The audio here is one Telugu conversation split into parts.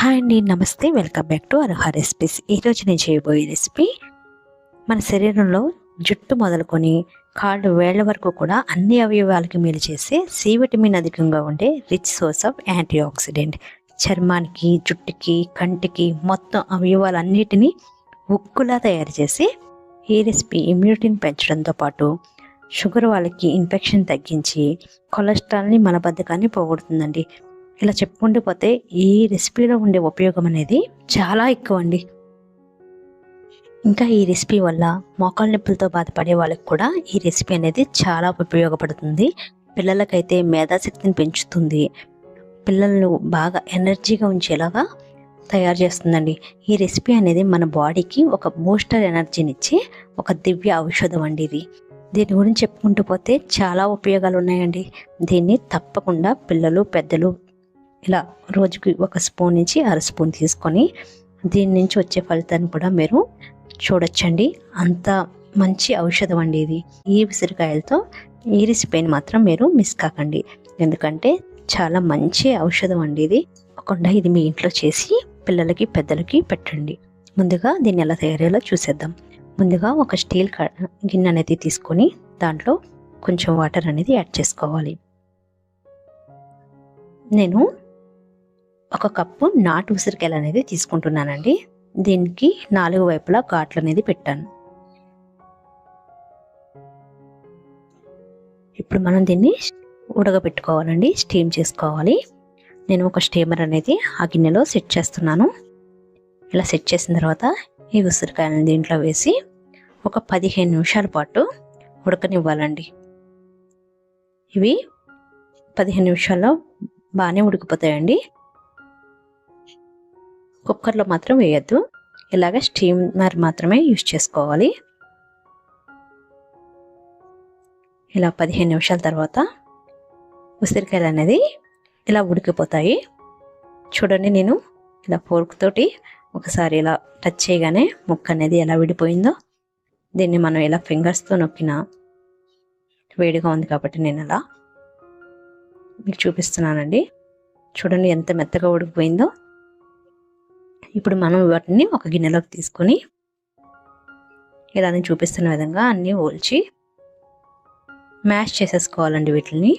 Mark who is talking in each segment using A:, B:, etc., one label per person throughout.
A: హాయ్ అండి నమస్తే. Welcome back to Arha recipes. ఈరోజు నేను చేయబోయే రెసిపీ మన శరీరంలో జుట్టు మొదలుకొని కాళ్ళు వేళ్ళ వరకు కూడా అన్ని అవయవాలకి మేలు చేసే సి విటమిన్ అధికంగా ఉండే rich source of antioxidant చర్మానికి జుట్టుకి కంటికి మొత్తం అవయవాలన్నిటినీ ఉక్కులా తయారు చేసి ఈ రెసిపీ ఇమ్యూనిటీని పెంచడంతో పాటు షుగర్ వాళ్ళకి ఇన్ఫెక్షన్ తగ్గించి కొలెస్ట్రాల్ని మలబద్ధకాన్ని పోగొడుతుందండి. ఇలా చెప్పుకుంటూ పోతే ఈ రెసిపీలో ఉండే ఉపయోగం అనేది చాలా ఎక్కువ అండి. ఇంకా ఈ రెసిపీ వల్ల మోకాళ్ళ నొప్పులతో బాధపడే వాళ్ళకి కూడా ఈ రెసిపీ అనేది చాలా ఉపయోగపడుతుంది. పిల్లలకైతే మేధాశక్తిని పెంచుతుంది. పిల్లలను బాగా ఎనర్జీగా ఉంచేలాగా తయారు చేస్తుందండి. ఈ రెసిపీ అనేది మన బాడీకి ఒక బూస్టర్ ఎనర్జీని ఇచ్చి ఒక దివ్య ఔషధం అండి ఇది. దీని గురించి చెప్పుకుంటూ పోతే చాలా ఉపయోగాలు ఉన్నాయండి. దీన్ని తప్పకుండా పిల్లలు పెద్దలు ఇలా రోజుకి ఒక స్పూన్ నుంచి అర స్పూన్ తీసుకొని దీని నుంచి వచ్చే ఫలితాన్ని కూడా మీరు చూడొచ్చండి. అంత మంచి ఔషధం అండి ఇది. ఈ ఉసిరికాయలతో ఈ రెసిపీని మాత్రం మీరు మిస్ కాకండి. ఎందుకంటే చాలా మంచి ఔషధం అండి ఇది. తప్పకుండా ఇది మీ ఇంట్లో చేసి పిల్లలకి పెద్దలకి పెట్టండి. ముందుగా దీన్ని ఎలా తయారయ్యేలా చూసేద్దాం. ముందుగా ఒక స్టీల్ గిన్నె అనేది తీసుకొని దాంట్లో కొంచెం వాటర్ అనేది యాడ్ చేసుకోవాలి. నేను ఒక కప్పు నాటు ఉసిరికాయలు అనేది తీసుకుంటున్నానండి. దీనికి నాలుగు వైపులా ఘాట్లు అనేది పెట్టాను. ఇప్పుడు మనం దీన్ని ఉడకబెట్టుకోవాలండి. స్టీమ్ చేసుకోవాలి. నేను ఒక స్టీమర్ అనేది ఆ గిన్నెలో సెట్ చేస్తున్నాను. ఇలా సెట్ చేసిన తర్వాత ఈ ఉసిరికాయలను దీంట్లో వేసి ఒక పదిహేను నిమిషాల పాటు ఉడకనివ్వాలండి. ఇవి పదిహేను నిమిషాల్లో బాగానే ఉడికిపోతాయండి. కుక్కర్లో మాత్రం వేయద్దు. ఇలాగ స్టీమర్ మాత్రమే యూజ్ చేసుకోవాలి. ఇలా పదిహేను నిమిషాల తర్వాత ఉసిరికాయలు అనేది ఇలా ఉడికిపోతాయి. చూడండి నేను ఇలా ఫోర్క్ తోటి ఒకసారి ఇలా టచ్ చేయగానే ముక్క అనేది ఎలా విడిపోయిందో. దీన్ని మనం ఇలా ఫింగర్స్తో నొక్కిన వేడిగా ఉంది కాబట్టి నేను అలా మీకు చూపిస్తున్నానండి. చూడండి ఎంత మెత్తగా ఉడికిపోయిందో. ఇప్పుడు మనం వాటిని ఒక గిన్నెలోకి తీసుకొని ఇలా నేను చూపిస్తున్న విధంగా అన్నీ ఓల్చి మ్యాష్ చేసేసుకోవాలండి వీటిని.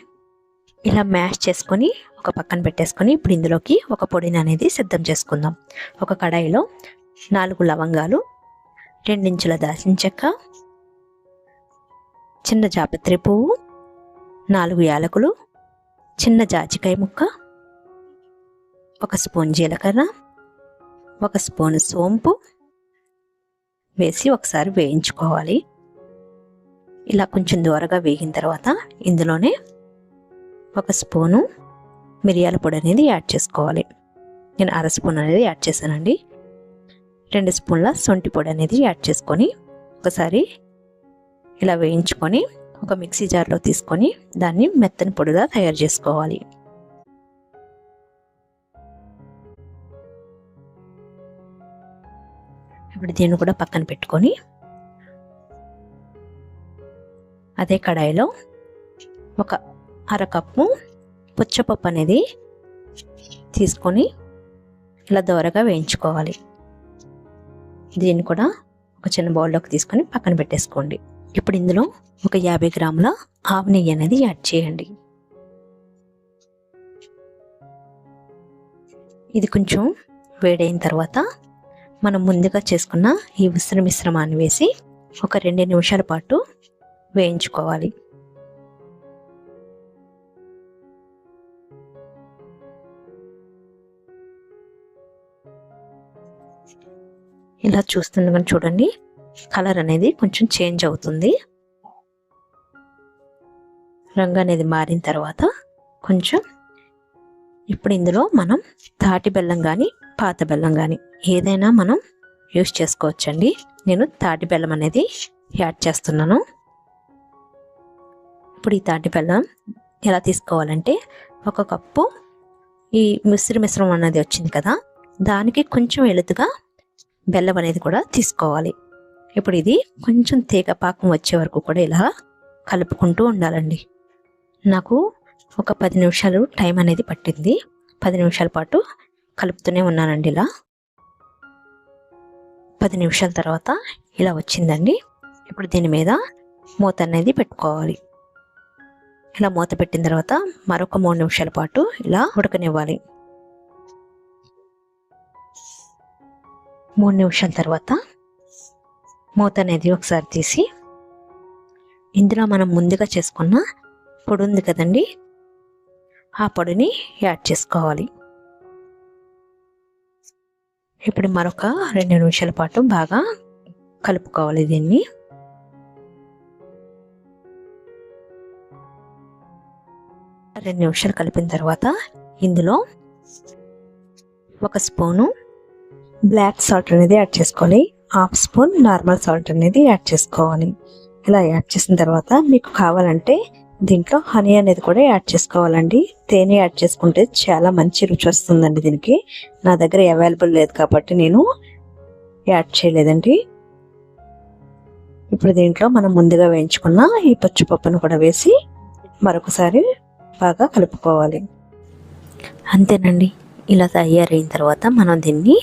A: ఇలా మ్యాష్ చేసుకొని ఒక పక్కన పెట్టేసుకొని ఇప్పుడు ఇందులోకి ఒక పొడిని అనేది సిద్ధం చేసుకుందాం. ఒక కడాయిలో నాలుగు లవంగాలు రెండించుల దాల్చిన చెక్క చిన్న జాపత్రి పువ్వు నాలుగు యాలకులు చిన్న జాజికాయ ముక్క ఒక స్పూన్ జీలకర్ర ఒక స్పూన్ సోంపు వేసి ఒకసారి వేయించుకోవాలి. ఇలా కొంచెం దూరగా వేగిన తర్వాత ఇందులోనే ఒక స్పూను మిరియాల పొడి అనేది యాడ్ చేసుకోవాలి. నేను అర స్పూన్ అనేది యాడ్ చేశానండి. రెండు స్పూన్ల సొంటి పొడి అనేది యాడ్ చేసుకొని ఒకసారి ఇలా వేయించుకొని ఒక మిక్సీ జార్లో తీసుకొని దాన్ని మెత్తని పొడిగా తయారు చేసుకోవాలి. ఇప్పుడు దీన్ని కూడా పక్కన పెట్టుకొని అదే కడాయిలో ఒక అరకప్పు పుచ్చపప్పు అనేది తీసుకొని ఇలా దోరగా వేయించుకోవాలి. దీన్ని కూడా ఒక చిన్న బౌల్లోకి తీసుకొని పక్కన పెట్టేసుకోండి. ఇప్పుడు ఇందులో ఒక యాభై గ్రాముల ఆవు నెయ్యి అనేది యాడ్ చేయండి. ఇది కొంచెం వేడైన తర్వాత మనం ముందుగా చేసుకున్న ఈ ఉసిరి మిశ్రమాన్ని వేసి ఒక రెండు నిమిషాల పాటు వేయించుకోవాలి. ఇలా చూస్తుండగా చూడండి కలర్ అనేది కొంచెం చేంజ్ అవుతుంది. రంగు అనేది మారిన తర్వాత కొంచెం ఇప్పుడు ఇందులో మనం తాటి బెల్లం కానీ పాత బెల్లం కానీ ఏదైనా మనం యూస్ చేసుకోవచ్చండి. నేను తాటి బెల్లం అనేది యాడ్ చేస్తున్నాను. ఇప్పుడు ఈ తాటి బెల్లం ఎలా తీసుకోవాలంటే ఒక కప్పు ఈ మిశ్రి మిశ్రమం అనేది వచ్చింది కదా దానికి కొంచెం ఎలుతుగా బెల్లం అనేది కూడా తీసుకోవాలి. ఇప్పుడు ఇది కొంచెం తీగ పాకం వచ్చే వరకు కూడా ఇలా కలుపుకుంటూ ఉండాలండి. నాకు ఒక పది నిమిషాలు టైం అనేది పట్టింది. పది నిమిషాల పాటు కలుపుతూనే ఉన్నానండి ఇలా. పది నిమిషాల తర్వాత ఇలా వచ్చిందండి. ఇప్పుడు దీని మీద మూత అనేది పెట్టుకోవాలి. ఇలా మూత పెట్టిన తర్వాత మరొక మూడు నిమిషాల పాటు ఇలా ఉడకనివ్వాలి. మూడు నిమిషాల తర్వాత మూత అనేది ఒకసారి తీసి ఇందులో మనం ముందుగా చేసుకున్న పొడి ఉంది కదండి. ఆ పొడిని యాడ్ చేసుకోవాలి. ఇప్పుడు మరొక రెండు నిమిషాల పాటు బాగా కలుపుకోవాలి దీన్ని. రెండు నిమిషాలు కలిపిన తర్వాత ఇందులో ఒక స్పూను బ్లాక్ సాల్ట్ అనేది యాడ్ చేసుకోవాలి. హాఫ్ స్పూన్ నార్మల్ సాల్ట్ అనేది యాడ్ చేసుకోవాలి. ఇలా యాడ్ చేసిన తర్వాత మీకు కావాలంటే దీంట్లో హనీ అనేది కూడా యాడ్ చేసుకోవాలండి. తేనె యాడ్ చేసుకుంటే చాలా మంచి రుచి వస్తుందండి దీనికి. నా దగ్గర అవైలబుల్ లేదు కాబట్టి నేను యాడ్ చేయలేదండి. ఇప్పుడు దీంట్లో మనం ముందుగా వేయించుకున్న ఈ పచ్చిపప్పును కూడా వేసి మరొకసారి బాగా కలుపుకోవాలి. అంతేనండి. ఇలా తయారైన తర్వాత మనం దీన్ని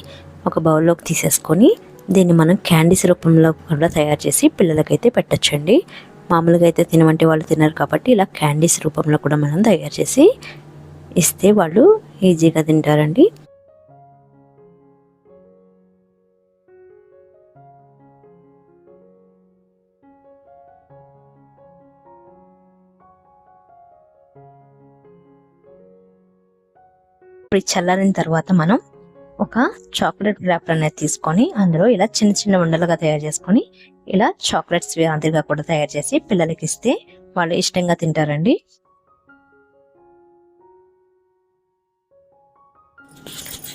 A: ఒక బౌల్లోకి తీసేసుకొని దీన్ని మనం క్యాండీస్ రూపంలో కూడా తయారు చేసి పిల్లలకైతే పెట్టచ్చండి. మామూలుగా అయితే తినవంటి వాళ్ళు తినరు కాబట్టి ఇలా క్యాండీస్ రూపంలో కూడా మనం తయారు చేసి ఇస్తే వాళ్ళు ఈజీగా తింటారండి. ఇప్పుడు చల్లారిన తర్వాత మనం ఒక చాక్లెట్ ర్యాపర్ అనేది తీసుకొని అందులో ఇలా చిన్న చిన్న ఉండలుగా తయారు చేసుకొని ఇలా చాక్లెట్స్ మాదిరిగా కూడా తయారు చేసి పిల్లలకి ఇస్తే వాళ్ళు ఇష్టంగా తింటారండి.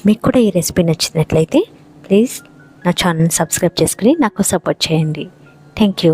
A: మీకు కూడా ఈ రెసిపీ నచ్చినట్లయితే ప్లీజ్ నా ఛానల్ సబ్స్క్రైబ్ చేసుకుని నాకు సపోర్ట్ చేయండి. Thank you.